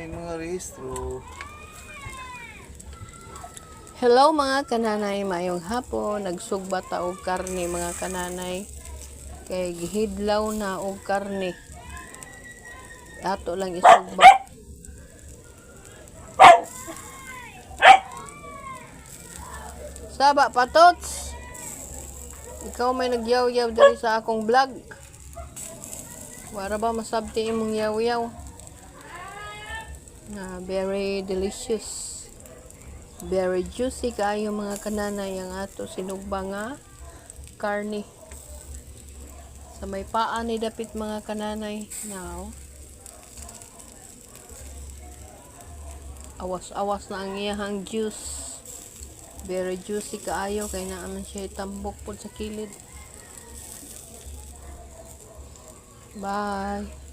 may mga rehistro. Hello mga kananay, mayong hapon. Nagsugba ta og karne mga kananay. Kay gihidlaw na og karne. Ato lang isugba. Saba patots. Ikaw may nagyaw-yaw diri sa akong vlog. Wara ba masabti imong yaw-yaw? Na very delicious. Very juicy kaayo mga kananay ang ato sinugba nga karni. Sa may paa ni dapit mga kananay. Now, awas-awas na ang iyahang juice. Very juicy kaayo kay naaman siya itambok po sa kilid. Bye.